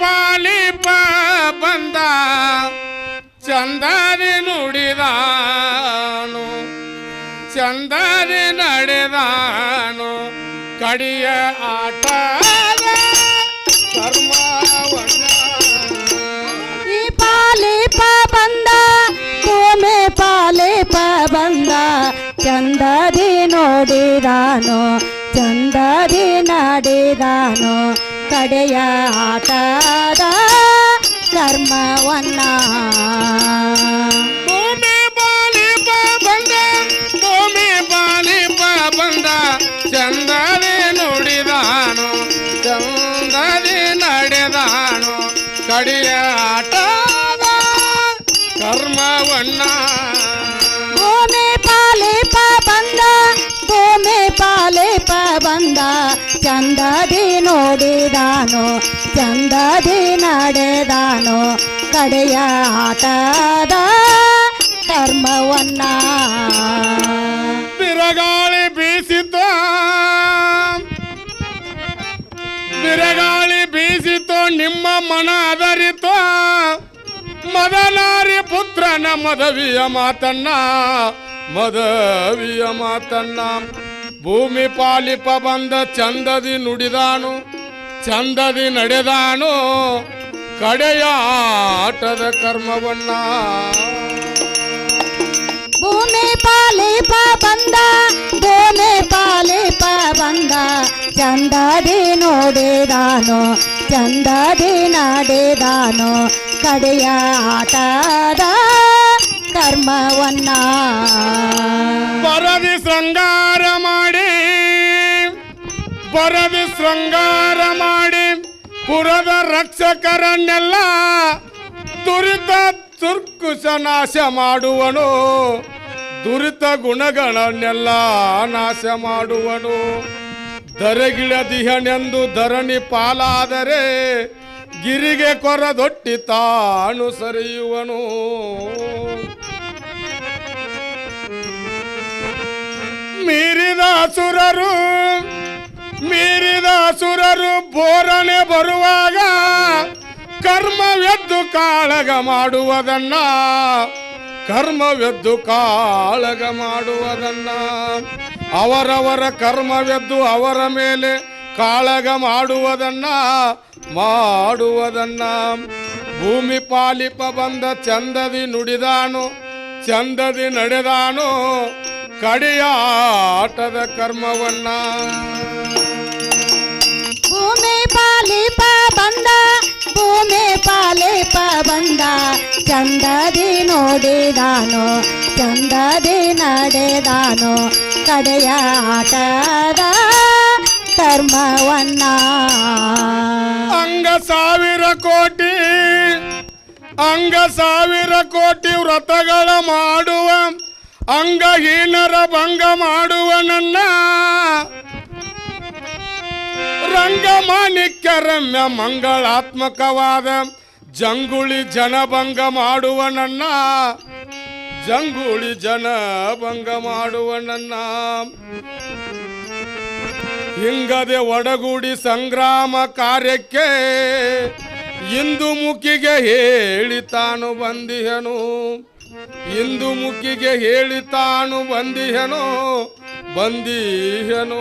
ಪಾಲಿಪ ಬಂದ, ಚಂದರಿ ನುಡಿದಾನು, ಚಂದರಿ ನಡೆದಾನು, ಕಡಿಯ ಆಟ ಕರ್ಮವನ್ನ ಈ ಪಾಲಿಪ ಬಂದ, ಭೂಮಿ ಪಾಲಿಪ ಬಂದ ಚಂದದಿ ನೋಡಿದಾನು ಚಂದದಿ ನಡೆದಾನು. ಕಡೆಯ ಆಟದ ಕರ್ಮವನ್ನ ಚಂದದಿ ನೋಡಿದಾನು, ಚಂದದಿ ನಡೆದಾನು, ಕಡೆಯ ಆಟದ ಕರ್ಮವನ್ನ ಬಿರಗಾಳಿ ಬೀಸಿತು. ಬಿರಗಾಳಿ ಬೀಸಿತು, ನಿಮ್ಮ ಮನ ಅದರಿತು. ಮದನಾರಿ ಪುತ್ರನ ಮದವಿಯ ಮಾತನ್ನ ಮದವಿಯ ಮಾತನ್ನ. ಭೂಮಿ ಪಾಲಿಪ ಬಂದ ಚಂದದಿ ನುಡಿದಾನು ಚಂದದಿ ನಡೆದಾನು ಕಡೆಯ ಆಟದ ಕರ್ಮವನ್ನ. ಭೂಮಿ ಪಾಲಿಪ ಬಂದ ಭೂಮಿ ಪಾಲಿಪ ಬಂದ ಚಂದದಿ ನೋಡಿದಾನು ಚಂದದಿ ನಡೆದಾನು ಕಡೆಯ ಆಟದ ಕರ್ಮವನ್ನ. ಪರದಿ ಶೃಂಗಾರ ಬರದಿ ಶೃಂಗಾರ ಮಾಡಿ ಪುರದ ರಕ್ಷಕರನ್ನೆಲ್ಲ ದುರಿತ ತುರ್ಕುಶ ನಾಶ ಮಾಡುವನು. ದುರಿತ ಗುಣಗಳನ್ನೆಲ್ಲ ನಾಶ ಮಾಡುವನು. ದರಗಿಳದಿಹನೆಂದು ಧರಣಿ ಪಾಲಾದರೆ ಗಿರಿಗೆ ಕೊರದೊಟ್ಟಿ ತಾನು ಸರಿಯುವನು. ಮೀರಿದ ಅಸುರರು ಮೀರಿದ ಸುರರು ಬೋರನೆ ಬರುವಾಗ ಕರ್ಮವೆದ್ದು ಕಾಳಗ ಮಾಡುವುದನ್ನ, ಕರ್ಮವೆದ್ದು ಕಾಳಗ ಮಾಡುವುದನ್ನ. ಅವರವರ ಕರ್ಮವೆದ್ದು ಅವರ ಮೇಲೆ ಕಾಳಗ ಮಾಡುವುದನ್ನ ಮಾಡುವುದನ್ನ. ಭೂಮಿ ಪಾಲಿಪ ಬಂದ ಚಂದದಿ ನುಡಿದಾನು, ಚಂದದಿ ನಡೆದಾನು ಕಡಿಯಾಟದ ಕರ್ಮವನ್ನ. ಬಂದ, ಭೂಮಿ ಪಾಲಿಪ ಬಂದ. ಚಂದದಿ ನೋಡಿದಾನು ಚಂದದಿ ನಡೆದಾನು ಕಡೆಯ ಆಟದ ಕರ್ಮವನ್ನ ಅಂಗ ಸಾವಿರ ಕೋಟಿ, ಅಂಗ ಸಾವಿರ ಕೋಟಿ ವ್ರತಗಳ ಮಾಡುವ, ಅಂಗಹೀನರ ಭಂಗ ಮಾಡುವ ನನ್ನ ರಂಗಮಾಣಿಕ್ಯ ರಮ್ಯ ಮಂಗಳಾತ್ಮಕವಾದ ಜಂಗುಳಿ ಜನಭಂಗ ಮಾಡುವ ನನ್ನ. ಜಂಗುಳಿ ಜನಭಂಗ ಮಾಡುವ ನನ್ನ. ಹಿಂಗದೆ ಒಡಗೂಡಿ ಸಂಗ್ರಾಮ ಕಾರ್ಯಕ್ಕೆ ಇಂದು ಮುಖಿಗೆ ಹೇಳಿ ತಾನು ಬಂದಿಹನು. ಇಂದು ಮುಖಿಗೆ ಹೇಳಿ ತಾನು ಬಂದಿಹನು.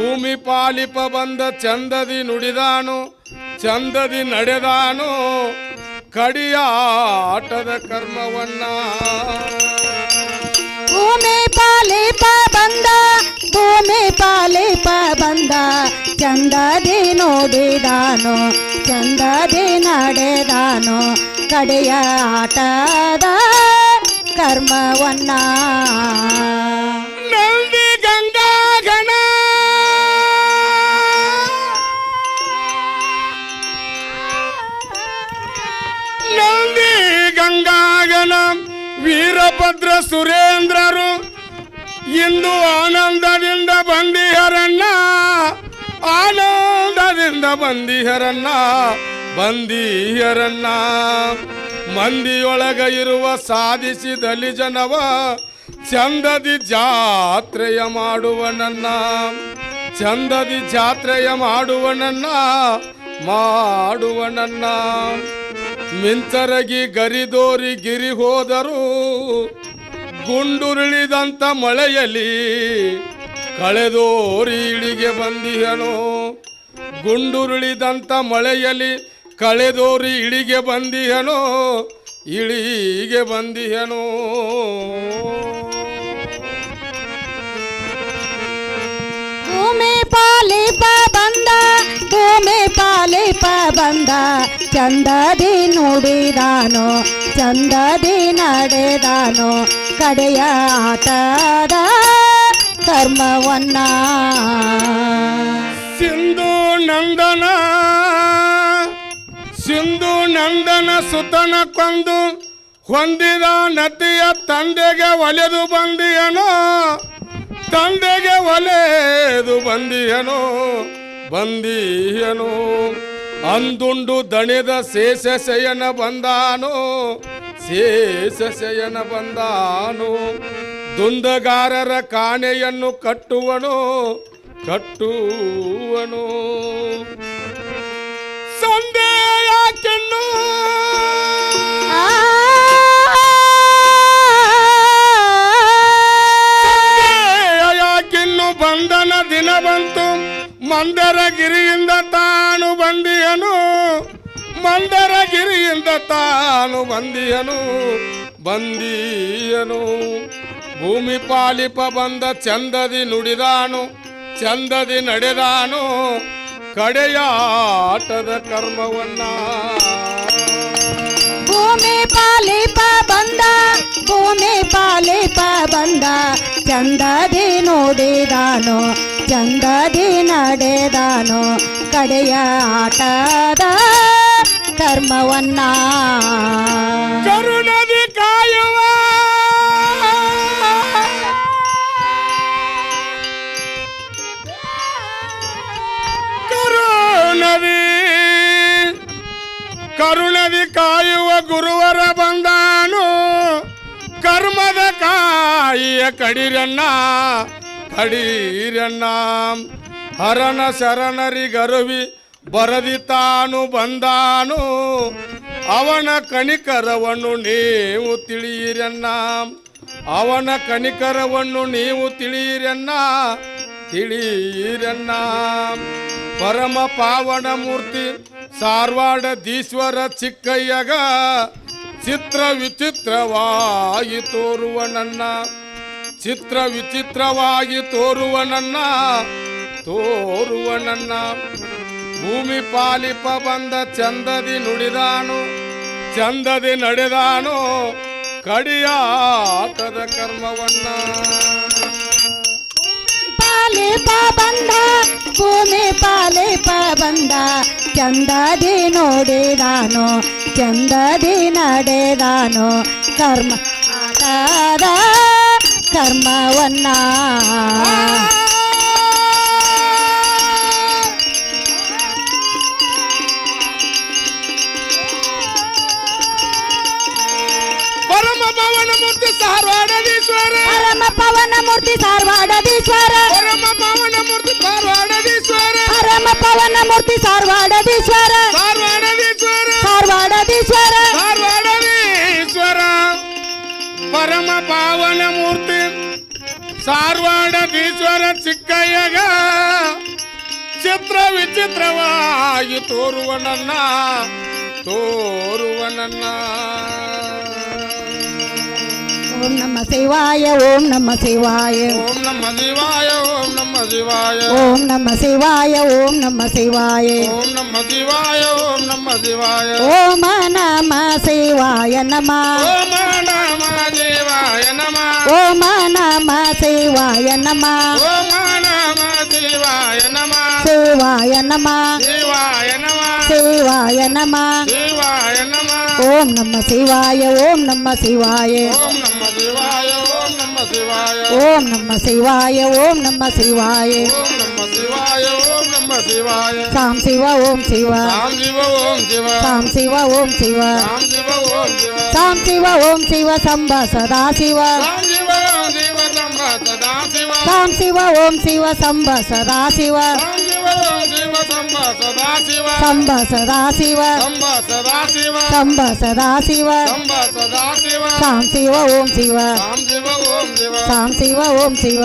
ಭೂಮಿ ಪಾಲಿಪ ಬಂದ ಚಂದದಿ ನುಡಿದಾನು, ಚಂದದಿ ನಡೆದಾನು, ಕಡಿಯ ಆಟದ ಕರ್ಮವನ್ನ. ಭೂಮಿ ಪಾಲಿಪ ಬಂದ, ಭೂಮಿ ಪಾಲಿಪ ಬಂದ, ಚಂದದಿ ನೋಡಿದಾನು, ಚಂದದಿ ನಡೆದಾನು, ಕಡೆಯ ಆಟದ ಕರ್ಮವನ್ನ. ಬಂದಿಹರನ್ನ ಬಂದಿಹರನ್ನ ಮಂದಿಯೊಳಗ ಇರುವ ಸಾಧಿಸಿದಲ್ಲಿ ಜನವ ಚಂದದಿ ಜಾತ್ರೆಯ ಮಾಡುವನನ್ನ. ಚಂದದಿ ಜಾತ್ರೆಯ ಮಾಡುವನನ್ನ ಮಾಡುವನನ್ನ. ಮಾಡುವ ನನ್ನ ಮಿಂಚರಗಿ ಗರಿದೋರಿ ಗಿರಿ ಹೋದರು ಗುಂಡುರುಳಿದಂಥ ಮಳೆಯಲಿ ಕಳೆದೋರಿ ಇಳಿಗೆ ಬಂದಿಯನು. ಗುಂಡುರುಳಿದಂತ ಮಳೆಯಲ್ಲಿ ಕಳೆದೋರಿ ಇಳಿಗೆ ಬಂದಿಹನೋ ಇಳಿಗೆ ಬಂದಿಹನೋ. ಭೂಮಿ ಪಾಲಿಪ ಬಂದ, ಭೂಮಿ ಪಾಲಿಪ ಬಂದ, ಚಂದದಿ ನುಡಿದಾನೋ, ಚಂದದಿ ನಡೆದಾನೋ, ಕಡೆಯ ಆಟದ ಕರ್ಮವನ್ನ ಸಿಂಧು ನಂದನ ಸಿಂಧು ನಂದನ ಸುತನ ಕೊಂದು ಹೊಂದಿದ ನತಿಯ ತಂದೆಗೆ ಒಲೆದು ಬಂದಿಯನೋ, ತಂದೆಗೆ ಒಲೆದು ಬಂದಿಯನೋ, ಬಂದಿಯನು. ಅಂದುಂಡು ದಣಿದ ಶೇಷ ಶಯನ ಬಂದಾನು ಶೇಷ ಶಯನ ಬಂದಾನು. ದುಂದಗಾರರ ಕಾಣೆಯನ್ನು ಕಟ್ಟುವನು ಕಟ್ಟುವನು. ಕೆನ್ನು ಆ ಯಾಕಿನ್ನು ಬಂಧನ ದಿನ ಬಂತು ಮಂದರಗಿರಿಯಿಂದ ತಾನು ಬಂದಿಯನು. ಮಂದರಗಿರಿಯಿಂದ ತಾನು ಬಂದಿಯನು. ಬಂದಿಯನು. ಭೂಮಿ ಪಾಲಿಪ ಬಂದ ಚಂದದಿ ನುಡಿದಾನು. ಚಂದದಿ ನಡೆದಾನು ಕಡೆಯ ಆಟದ ಕರ್ಮವನ್ನ. ಭೂಮಿ ಪಾಲಿಪ ಬಂದ, ಭೂಮಿ ಪಾಲಿಪ ಬಂದ, ಚಂದದಿ ನೋಡಿದಾನು, ಚಂದದಿ ನಡೆದಾನು ಕಡೆಯ ಆಟದ ಕರ್ಮವನ್ನ. ಕಡಿರಣ್ಣ, ಕಡೀರಣ್ಣ. ಹರನ ಶರಣರಿಗರುವಿ ಬರದಿ ತಾನು ಬಂದಾನು. ಅವನ ಕಣಿಕರವನ್ನು ನೀವು ತಿಳಿಯಿರಣ್ಣ ಅವನ ಕಣಿಕರವನ್ನು ನೀವು ತಿಳಿಯಿರಣ್ಣ ತಿಳಿಯಿರಣ್ಣ ಪರಮ ಪಾವನ ಮೂರ್ತಿ ಸಾರ್ವಾಡದೀಶ್ವರ ಚಿಕ್ಕಯ್ಯಗ, ಚಿತ್ರ ವಿಚಿತ್ರವಾಗಿ ತೋರುವ ನನ್ನ ಚಿತ್ರ ವಿಚಿತ್ರವಾಗಿ ತೋರುವ ನನ್ನ ತೋರುವ ನನ್ನ. ಭೂಮಿ ಪಾಲಿಪ ಬಂದ ಚಂದದಿ ನುಡಿದಾನು, ಚಂದದಿ ನಡೆದಾನು, ಕಡಿಯಾತದ ಕರ್ಮವನ್ನ. ಪಾಲಿಪ ಬಂದ, ಭೂಮಿ ಪಾಲಿಪ ಬಂದ, ಚಂದದಿ ನೋಡಿದಾನು, ಚಂದದಿ ನಡೆದಾನು, ಕರ್ಮ ಆಟದ ಕರ್ಮವನ್ನ ಪರಮ ಪವನ ಮೂರ್ತಿ ಸಾರವಾಡದೀಶ್ವರ ಪರಮ ಪವನ ಮೂರ್ತಿ ಸಾರ್ವಾಡದೀಶ್ವರ ಪರಮ ಪವನ ಮೂರ್ತಿ ಸಾರವಾಡದೀಶ್ವರ ಪರಮ ಪವನ ಮೂರ್ತಿ ಸಾರ್ವಾಡದೀಶ್ವರ ಸಾರವಾಡದೀಶ್ವರ ಸಾರ್ವಾಡದೀಶ್ವರ ಸಾರವಾಡದೀಶ್ವರ ಪರಮ ಪಾವನ ಮೂರ್ತಿ ಸಾರವಾಡದೀಶ್ವರ ಚಿಕ್ಕಯ್ಯಗ ಚಿತ್ರ ವಿಚಿತ್ರವಾಗಿ ತೋರುವ ನನ್ನ ತೋರುವ ನನ್ನ ಓಂ ನಮ ಶಿವಾಯ ಓಂ ನಮ ಶಿವಾಯ ಓಂ ನಮ ಶಿವಾಯ ಓಂ ನಮ ಶಿವಾಯ ಓಂ ನಮ ಶಿವಾಯ ಓಂ ನಮ ಶಿವಾಯ ಓಂ ನಮ ಶಿವಾಯ ಓಂ ನಮ ಶಿವಾಯ ಓಂ ನಮ ಶಿವಾಯ ನಮ சிவாய நம. ஓம் நம சிவாய நம. ஓம் நம சிவாய நம. சிவாய நம. சிவாய நம. சிவாய நம. சிவாய நம. ஓம் நம சிவாய. ஓம் நம சிவாய ஓம் நம சிவாய. ஓம் நம சிவாய ஓம் நம சிவாய. ஓம் நம சிவாய ஓம் நம சிவாய. சாம் சிவா ஓம் சிவா. சாம் சிவா ஓம் சிவா. சாம் சிவா ஓம் சிவா. சாம் சிவா சாம் சிவ ஓம் சிவ சம்ப சதா சிவ. சாம் சிவ ஓம் சிவ சம்ப சதா சிவ. சம்ப சதா சிவ. சம்ப சதா சிவ. சாம் சிவ ஓம் சிவ. சாம் சிவ ஓம் சிவ.